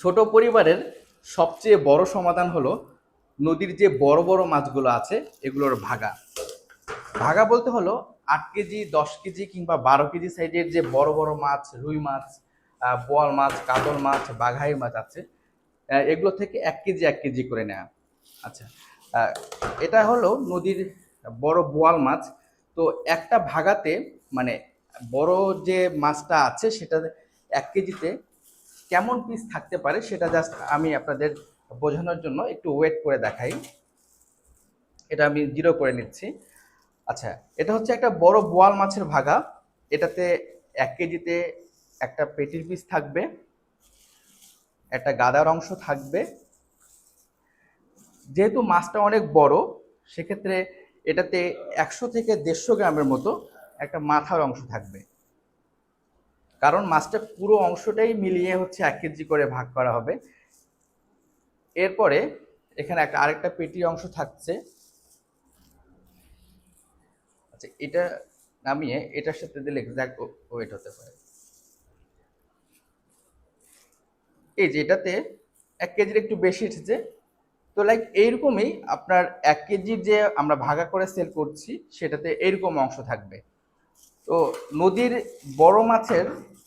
ছোট পরিবারের সবচেয়ে বড় সমাধান হলো নদীর যে বড় বড় মাছগুলো আছে, এগুলোর ভাগা। ভাগা বলতে হলো আট কেজি, দশ কেজি কিংবা বারো কেজি সাইজের যে বড় বড় মাছ, রুই মাছ বোয়াল মাছ, কাতল মাছ, বাঘাই মাছ আছে এগুলো থেকে এক কেজি এক কেজি করে নেওয়া আচ্ছা এটা হলো নদীর বড় বোয়াল মাছ। তো একটা ভাগাতে মানে বড় যে মাছটা আছে, সেটা এক কেজিতে কেমন পিস থাকতে পারে সেটা জাস্ট আমি আপনাদের বোঝানোর জন্য একটু ওয়েট করে দেখাই। এটা আমি জিরো করে নিচ্ছি। আচ্ছা এটা হচ্ছে একটা বড় বোয়াল মাছের ভাগা। এটাতে এক কেজিতে একটা পেটির পিস থাকবে, একটা গাদার অংশ থাকবে। যেহেতু মাছটা অনেক বড়, সেক্ষেত্রে এটাতে একশো থেকে দেড়শো গ্রামের মতো একটা মাথার অংশ থাকবে। কারণ মাছটা পুরো অংশটাই মিলিয়ে হচ্ছে এক কেজি করে ভাগ করা হবে। এরপরে এখানে একটা আরেকটা পেটি অংশ থাকছে। আচ্ছা এটা নামিয়ে এটার সাথে দিলে এক্সাক্ট ওয়েট হতে পারে। এই যে এটাতে এক কেজির একটু বেশি এসেছে। তো লাইক এইরকমই আপনার এক কেজির যে আমরা ভাগা করে সেল করছি, সেটাতে এরকম অংশ থাকবে। তো নদীর বড় মাছের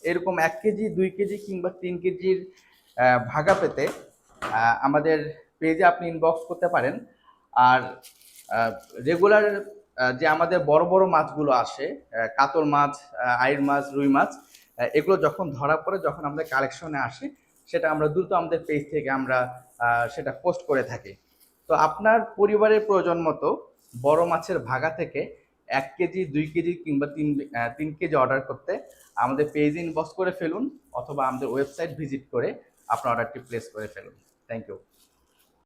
এরকম এক কেজি, দুই কেজি কিংবা তিন কেজির ভাগা পেতে আমাদের পেজে আপনি ইনবক্স করতে পারেন। আর রেগুলার যে আমাদের বড় বড় মাছগুলো আসে কাতল মাছ আইর মাছ, রুই মাছ এগুলো যখন ধরা পড়ে, যখন আমাদের কালেকশনে আসে, সেটা আমরা দ্রুত আমাদের পেজ থেকে আমরা সেটা পোস্ট করে থাকি। তো আপনার পরিবারের প্রয়োজন মতো বড় মাছের ভাগা থেকে এক কেজি, দুই কেজি কিংবা তিন তিন কেজি অর্ডার করতে আমাদের পেজ ইনবক্স করে ফেলুন অথবা আমাদের ওয়েবসাইট ভিজিট করে আপনার অর্ডারটি প্লেস করে ফেলুন। Thank you